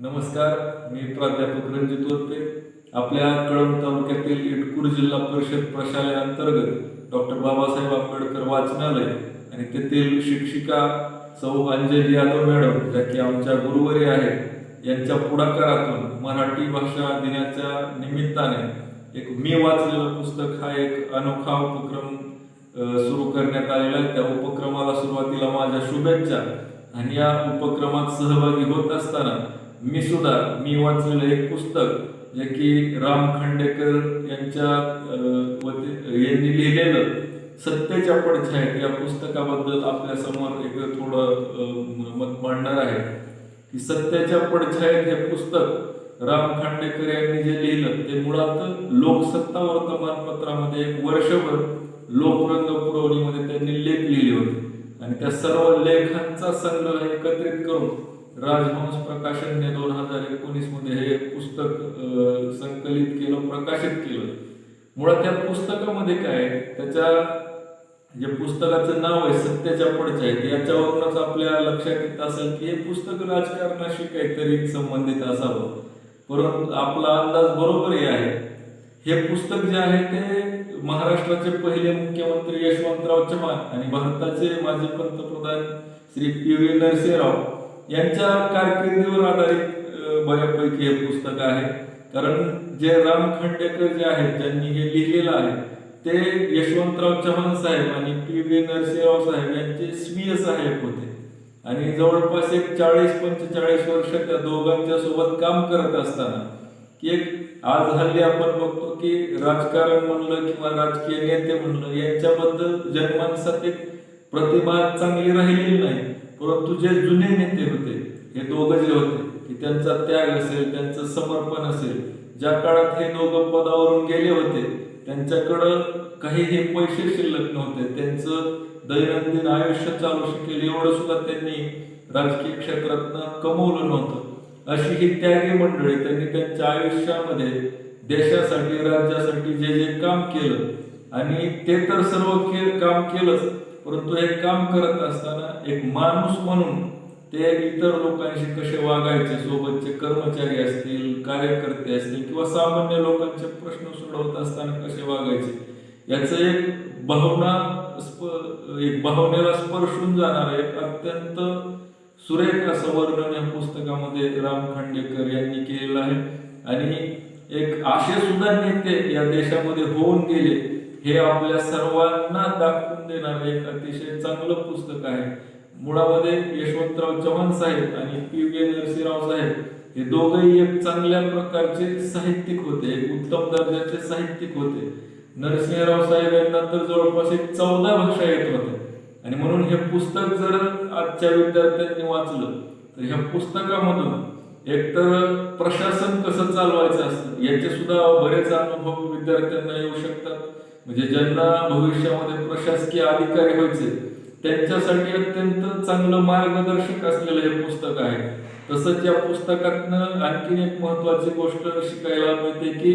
नमस्कार मी प्राध्यापक रणजित वरपे आपल्या कळंब तालुक्यातील इटकूर जिल्हा परिषद प्रशालेअंतर्गत डॉक्टर बाबासाहेब आंबेडकर वाचनालय आणि तेथील शिक्षिका सौ अंजली यादव मॅडम ज्या की आमच्या गुरुवारी आहेत यांच्या पुढाकारातून मराठी भाषा दिनाच्या निमित्ताने एक मी वाचलेलं पुस्तक हा एक अनोखा उपक्रम सुरू करण्यात आलेला आहे. त्या उपक्रमाला सुरुवातीला माझ्या शुभेच्छा. आणि या उपक्रमात सहभागी होत असताना मी सुद्धा मी वाचलेलं एक पुस्तक जे की राम खांडेकर यांच्या यांनी लिहिलेलं सत्तेच्या पडछायत या पुस्तकाबद्दल आपल्यासमोर एक थोडं मत मांडणार आहे. की सत्याच्या पडछायत हे पुस्तक राम खांडेकर यांनी जे लिहिलं ते मुळात लोकसत्ता वर्तमानपत्रामध्ये एक वर्षभर लोकरंग पुरवणीमध्ये त्यांनी लेख लिहिले होते. आणि त्या सर्व लेखांचा संग्रह एकत्रित करून राजहंस प्रकाशनने दोन हजार एकोणीसमध्ये हे पुस्तक संकलित केलं प्रकाशित केलं. मुळात त्या पुस्तकामध्ये काय त्याच्या जे पुस्तकाचं नाव आहे सत्याच्या पडछायत याच्यावरूनच आपल्या लक्षात येत असेल की हे पुस्तक राजकारणाशी काहीतरी संबंधित असावं. परंतु आपला अंदाज बरोबरही आहे. हे पुस्तक जे आहे ते महाराष्ट्राचे पहिले मुख्यमंत्री यशवंतराव चव्हाण आणि भारताचे माजी पंतप्रधान श्री पी व्ही नरसिंहराव यांच्या कारकिर्दीवर आधारित बऱ्यापैकी हे पुस्तक आहे. कारण जे राम खांडेकर जे आहेत ज्यांनी हे लिहिलेलं आहे ते यशवंतराव चव्हाण साहेब आणि पी व्ही नरसिंहराव साहेब यांचे स्वीय सहाय्यक होते. आणि जवळपास एक चाळीस पंचेचाळीस वर्ष त्या दोघांच्या सोबत काम करत असताना की एक आज हल्ली आपण बघतो की राजकारण म्हणलं किंवा राजकीय नेते म्हणलं यांच्याबद्दल जनमानसात एक प्रतिभा चांगली राहिलेली नाही. परंतु जे जुने नेते होते हे दोघं जे होते की त्यांचा त्याग असेल त्यांचं समर्पण असेल ज्या काळात हे दोघं पदावरून गेले होते त्यांच्याकडं काही हे पैसे शिल्लक नव्हते त्यांचं दैनंदिन आयुष्य चालू शकेल एवढं सुद्धा त्यांनी राजकीय क्षेत्रातनं कमवलं नव्हतं. अशी ही त्यागी मंडळी त्यांनी त्यांच्या आयुष्यामध्ये देशासाठी राज्यासाठी जे जे काम केलं आणि ते तर सर्व के काम केलंच परंतु हे काम करत असताना एक माणूस म्हणून ते इतर लोकांशी कसे वागायचे? सोबतचे कर्मचारी असतील कार्यकर्ते असतील किंवा सामान्य लोकांचे प्रश्न सोडवत असताना कसे वागायचे? याचं एक भावना स्प- एक भावनेला स्पर्शून जाणार एक अत्यंत सुरेख असं वर्णन या पुस्तकामध्ये राम खांडेकर यांनी केलेलं आहे. आणि एक आशय सुद्धा नेते या देशामध्ये होऊन गेले. हे आपल्या सर्वांना दाखवून देणार एक अतिशय चांगलं पुस्तक आहे. मुळामध्ये यशवंतराव चव्हाण साहेब आणि पी व्ही नरसिंहराव साहेब हे दोघेही एक चांगल्या प्रकारचे साहित्यिक होते एक उत्तम दर्जाचे साहित्यिक होते. नरसिंहराव साहेब यांना तर जवळपास एक चौदा भाषा येत होत्या. आणि म्हणून हे पुस्तक जर आजच्या विद्यार्थ्यांनी वाचलं तर ह्या पुस्तकामधून एकतर प्रशासन कसं चालवायचं असतं याचे सुद्धा बरेच अनुभव विद्यार्थ्यांना येऊ शकतात. म्हणजे ज्यांना भविष्यामध्ये प्रशासकीय अधिकारी व्हायचे त्यांच्यासाठी अत्यंत चांगलं मार्गदर्शक असलेलं हे पुस्तक आहे. तसंच या पुस्तकातनं आणखीन एक महत्वाची गोष्ट शिकायला मिळते की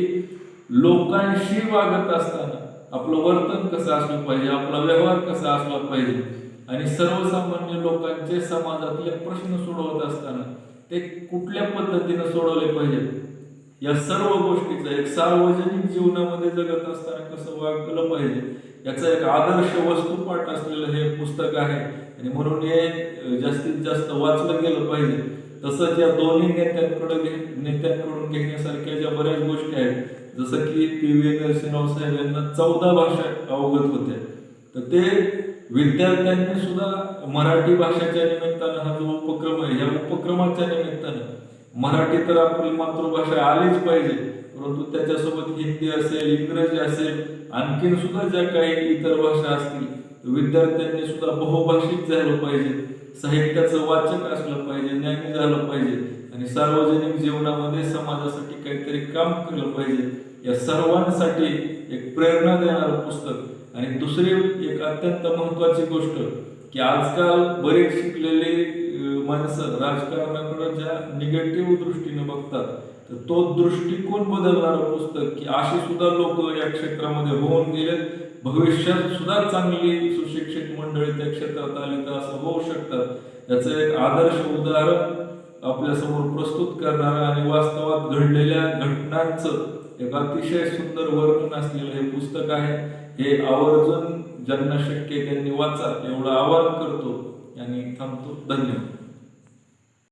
लोकांशी वागत असताना आपलं वर्तन कसं असलं पाहिजे आपला व्यवहार कसा असला पाहिजे आणि सर्वसामान्य लोकांचे समाजातले प्रश्न सोडवत असताना ते कुठल्या पद्धतीने सोडवले पाहिजे या सर्व गोष्टीचं एक सार्वजनिक जीवनामध्ये जगत असताना कसं वागलं पाहिजे याचा एक आदर्श वस्तुपाठ असलेलं हे पुस्तक आहे. आणि म्हणून हे जास्तीत जास्त वाचलं गेलं पाहिजे. तसंच या दोन्ही नेत्यांकडे घे- नेत्यांकडून घेण्यासारख्या ज्या बऱ्याच गोष्टी आहेत जसं की पी व्ही नरसिंहराव साहेब यांना चौदा भाषा अवगत होत्या. तर ते विद्यार्थ्यांनी सुद्धा मराठी भाषेच्या निमित्तानं हा जो उपक्रम आहे या उपक्रमाच्या निमित्तानं मराठी तर आपली मातृभाषा आलीच पाहिजे परंतु त्याच्यासोबत हिंदी असेल इंग्रजी असेल आणखीन सुद्धा ज्या काही इतर भाषा असतील विद्यार्थ्यांनी सुद्धा बहुभाषिक झालं पाहिजे साहित्याचं वाचक असलं पाहिजे ज्ञानी झालं पाहिजे आणि सार्वजनिक जीवनामध्ये समाजासाठी काहीतरी काम केलं पाहिजे या सर्वांसाठी एक प्रेरणा देणारं पुस्तक. आणि दुसरी एक अत्यंत महत्वाची गोष्ट की आजकाल बरेच शिकलेले माणसं राजकारणाकडं ज्या निगेटिव्ह दृष्टीने बघतात तर तो दृष्टिकोन बदलणारं पुस्तक की असे सुद्धा लोक या क्षेत्रामध्ये होऊन गेलेत. भविष्यात सुद्धा चांगली सुशिक्षित मंडळी त्या क्षेत्रात आली तर असं होऊ शकतात याचं एक आदर्श उदाहरण आपल्यासमोर प्रस्तुत करणार आणि वास्तवात घडलेल्या घटनांचं एक अतिशय सुंदर वर्णन असलेलं हे पुस्तक आहे. हे आवर्जून ज्यांना शक्य आहे त्यांनी वाचा. एवढं आवाहन करतो आणि थांबतो. धन्यवाद.